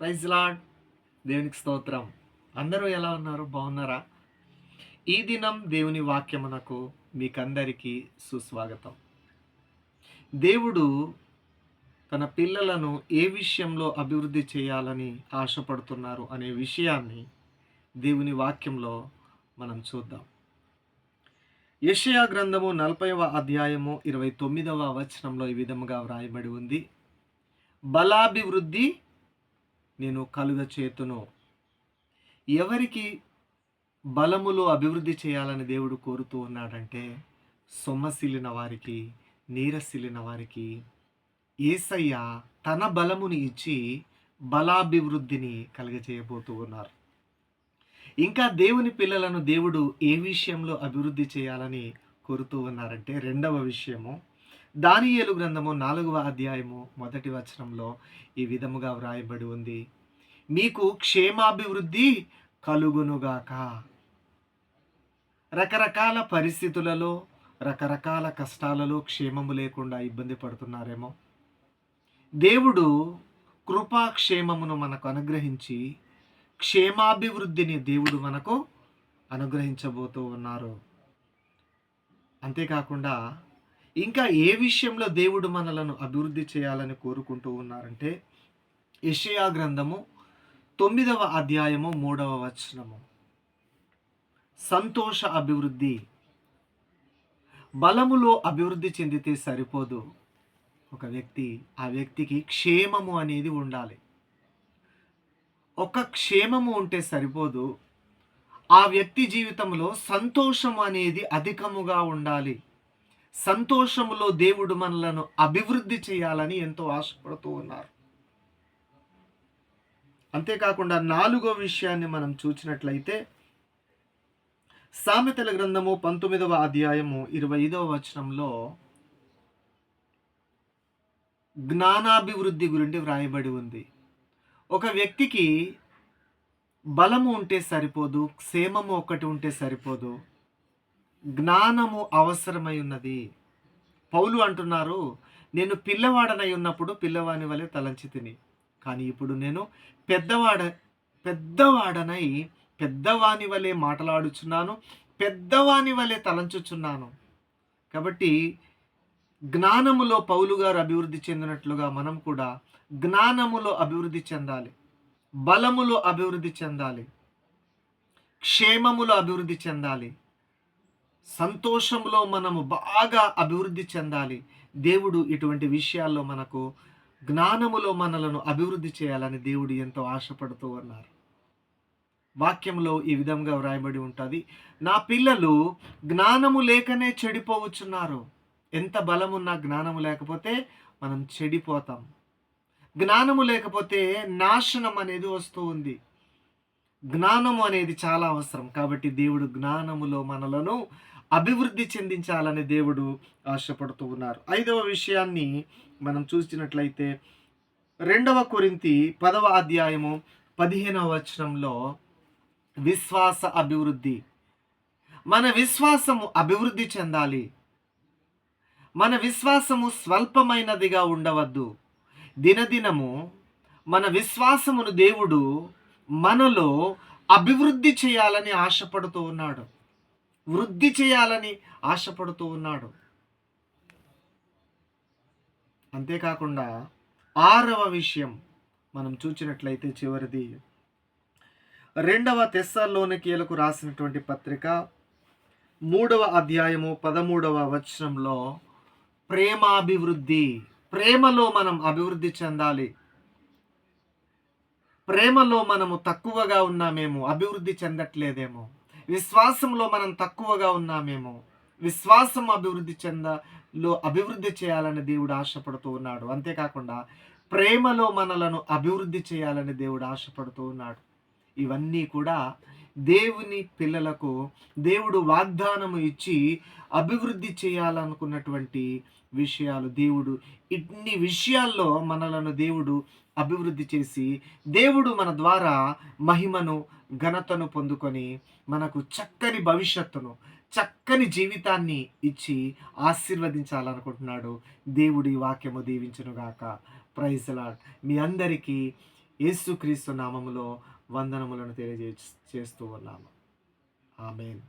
Praise lord. దేవునికి స్తోత్రం. అందరూ ఎలా ఉన్నారు? బాగున్నారా? ఈ దినం దేవుని వాక్యమునకు మీకందరికీ సుస్వాగతం. దేవుడు తన పిల్లలను ఏ విషయంలో అభివృద్ధి చేయాలని ఆశపడుతున్నారు అనే విషయాన్ని దేవుని వాక్యంలో మనం చూద్దాం. యషయా గ్రంథము నలభైవ అధ్యాయము ఇరవై తొమ్మిదవ వచనంలో ఈ విధముగా వ్రాయబడి ఉంది. బలాభివృద్ధి నేను కలుగ చేతును. ఎవరికి బలములో అభివృద్ధి చేయాలని దేవుడు కోరుతూ ఉన్నాడంటే సొమ్మసిల్లిన వారికి నీరసిల్లిన వారికి ఏసయ్య తన బలముని ఇచ్చి బలాభివృద్ధిని కలుగజేయబోతూ ఉన్నారు. ఇంకా దేవుని పిల్లలను దేవుడు ఏ విషయంలో అభివృద్ధి చేయాలని కోరుతూ ఉన్నారంటే రెండవ విషయము దానియేలు గ్రంథము నాలుగవ అధ్యాయము మొదటి వచనంలో ఈ విధముగా వ్రాయబడి ఉంది. మీకు క్షేమాభివృద్ధి కలుగునుగాక. రకరకాల పరిస్థితులలో రకరకాల కష్టాలలో క్షేమము లేకుండా ఇబ్బంది పడుతున్నారేమో. దేవుడు కృపాక్షేమమును మనకు అనుగ్రహించి క్షేమాభివృద్ధిని దేవుడు మనకు అనుగ్రహించబోతూ ఉన్నారు. అంతేకాకుండా ఇంకా ఏ విషయంలో దేవుడు మనలను అభివృద్ధి చేయాలని కోరుకుంటూ ఉన్నారంటే యషయా గ్రంథము తొమ్మిదవ అధ్యాయము మూడవ వచనము. సంతోష అభివృద్ధి. బలములో అభివృద్ధి చెందితే సరిపోదు. ఒక వ్యక్తి ఆ వ్యక్తికి క్షేమము అనేది ఉండాలి. ఒక క్షేమము ఉంటే సరిపోదు. ఆ వ్యక్తి జీవితంలో సంతోషం అనేది అధికముగా ఉండాలి. సంతోషములో దేవుడు మనలను అభివృద్ధి చేయాలని ఎంతో ఆశపడుతూ ఉన్నారు. అంతేకాకుండా నాలుగో విషయాన్ని మనం చూసినట్లయితే సామెతల గ్రంథము పంతొమ్మిదవ అధ్యాయము ఇరవై ఐదవ వచనంలో జ్ఞానాభివృద్ధి గురించి వ్రాయబడి ఉంది. ఒక వ్యక్తికి బలము ఉంటే సరిపోదు క్షేమము ఒకటి ఉంటే సరిపోదు. జ్ఞానము అవసరమై ఉన్నది. పౌలు అంటున్నారు నేను పిల్లవాడనై ఉన్నప్పుడు పిల్లవాని వలె తలంచి తిని. కానీ ఇప్పుడు నేను పెద్దవాడ పెద్దవాడనై పెద్దవాని వలె మాటలాడుచున్నాను పెద్దవాని వలె తలంచుచున్నాను. కాబట్టి జ్ఞానములో పౌలు గారు అభివృద్ధి చెందినట్లుగా మనం కూడా జ్ఞానములో అభివృద్ధి చెందాలి బలములో అభివృద్ధి చెందాలి క్షేమములో అభివృద్ధి చెందాలి. సంతోషంలో మనము బాగా అభివృద్ధి చెందాలి. దేవుడు ఇటువంటి విషయాల్లో మనకు జ్ఞానములో మనలను అభివృద్ధి చేయాలని దేవుడు ఎంతో ఆశపడుతూ ఉన్నారు. వాక్యంలో ఈ విధంగా వ్రాయబడి ఉంటుంది నా పిల్లలు జ్ఞానము లేకనే చెడిపోవచ్చున్నారు. ఎంత బలమున్నా జ్ఞానము లేకపోతే మనం చెడిపోతాం. జ్ఞానము లేకపోతే నాశనం అనేది వస్తూ ఉంది. జ్ఞానము అనేది చాలా అవసరం కాబట్టి దేవుడు జ్ఞానములో మనలను అభివృద్ధి చెందించాలని దేవుడు ఆశపడుతూ ఉన్నారు. ఐదవ విషయాన్ని మనం చూసినట్లయితే రెండవ కొరింతి పదవ అధ్యాయము పదిహేనవ వచనంలో విశ్వాస అభివృద్ధి. మన విశ్వాసము అభివృద్ధి చెందాలి. మన విశ్వాసము స్వల్పమైనదిగా ఉండవద్దు. దినదినము మన విశ్వాసమును దేవుడు మనలో అభివృద్ధి చేయాలని ఆశపడుతూ ఉన్నాడు. వృద్ధి చేయాలని ఆశపడుతూ ఉన్నాడు. అంతేకాకుండా ఆరవ విషయం మనం చూచినట్లయితే చివరిది. రెండవ తెస్సలోనికీలకు రాసినటువంటి పత్రిక మూడవ అధ్యాయము పదమూడవ వచనంలో ప్రేమాభివృద్ధి ప్రేమలో మనం అభివృద్ధి చెందాలి. ప్రేమలో మనము తక్కువగా ఉన్నామేమో అభివృద్ధి చెందట్లేదేమో. విశ్వాసంలో మనం తక్కువగా ఉన్నామేమో విశ్వాసం అభివృద్ధి చెందలో అభివృద్ధి చేయాలని దేవుడు ఆశపడుతూ ఉన్నాడు. అంతేకాకుండా ప్రేమలో మనలను అభివృద్ధి చేయాలని దేవుడు ఆశపడుతూ ఉన్నాడు. ఇవన్నీ కూడా దేవుని పిల్లలకు దేవుడు వాగ్దానము ఇచ్చి అభివృద్ధి చేయాలనుకున్నటువంటి విషయాలు దేవుడు ఇన్ని విషయాల్లో మనలను దేవుడు అభివృద్ధి చేసి దేవుడు మన ద్వారా మహిమను ఘనతను పొందుకొని మనకు చక్కని భవిష్యత్తును చక్కని జీవితాన్ని ఇచ్చి ఆశీర్వదించాలనుకుంటున్నాడు దేవుడి వాక్యము దీవించునుగాక. ప్రైజ్లాడ్ మీ అందరికీ యేసుక్రీస్తు నామములో వందనములను తెలియజే చేస్తూ ఉన్నాము. ఆమెన్.